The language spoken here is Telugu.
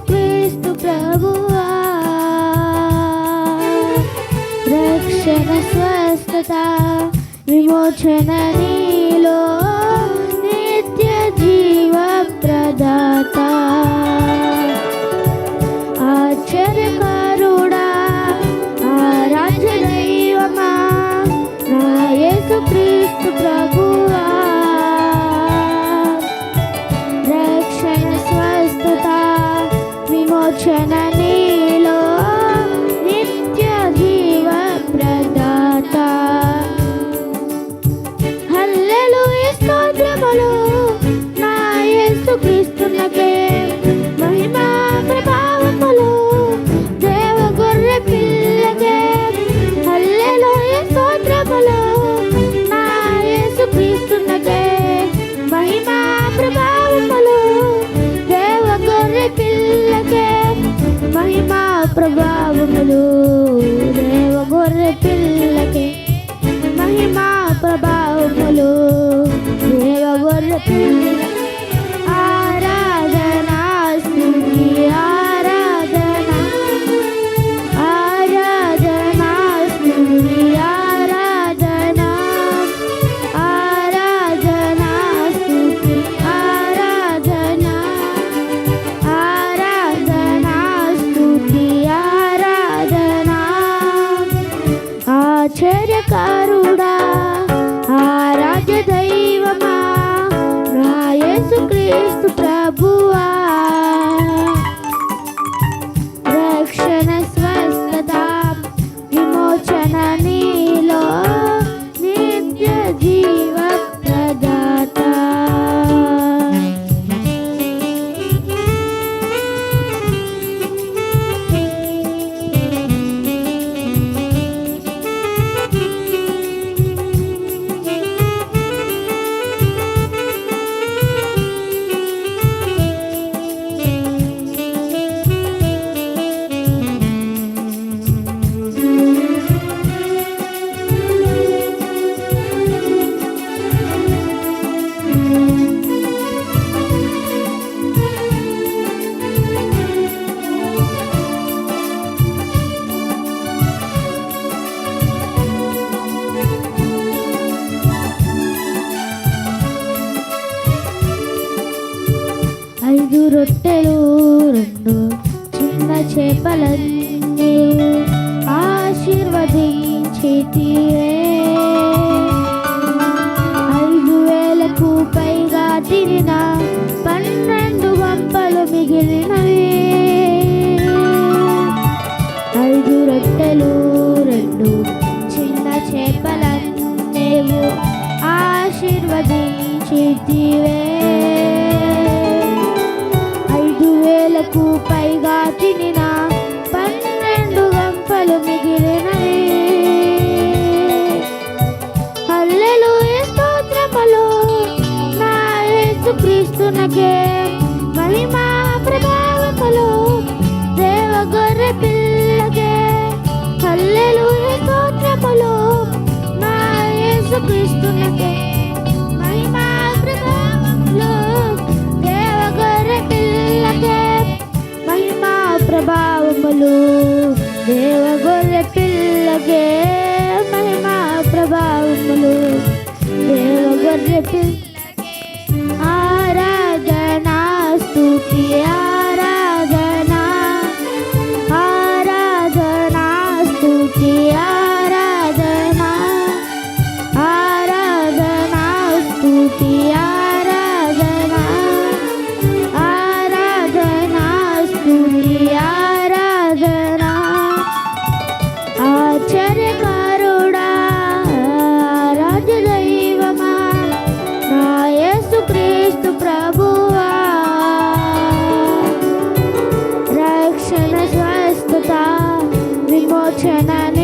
క్రీస్తు ప్రభువా రక్షణ స్వస్థత విమోచన నీలో ప్రభావములు దేవ గొర్రె పిల్లకే మహిమా ప్రభావములు. దేవ గొర్రె పిల్లకే మహిమా ప్రభావములు. ఆశ్చర్యకారుడా ఆరాధ్య దైవమా నా యేసుక్రీస్తు ప్రభువా. రొట్టెలు రెండు చిన్న చేపలన్నీ ఆశీర్వదించితివే. ఐదు వేలకు పైగా తిరిగిన పన్నెండు వంపలు మిగిలినవి. ఐదు రొట్టెలు రెండు చిన్న చేపలన్నీ ఆశీర్వదించి తీవే స్తోత్రములు నా యేసు క్రీస్తునకే మహిమా ప్రభావములో దేవ గొర్రె పిల్లకే. హల్లెలు స్తోత్రములు నా యేసు క్రీస్తునకే మహిమా ప్రభావములో దేవ గొర్రె పిల్లకే. మహిమా ప్రభావములు దేవ దేవ గొర్రె เธอ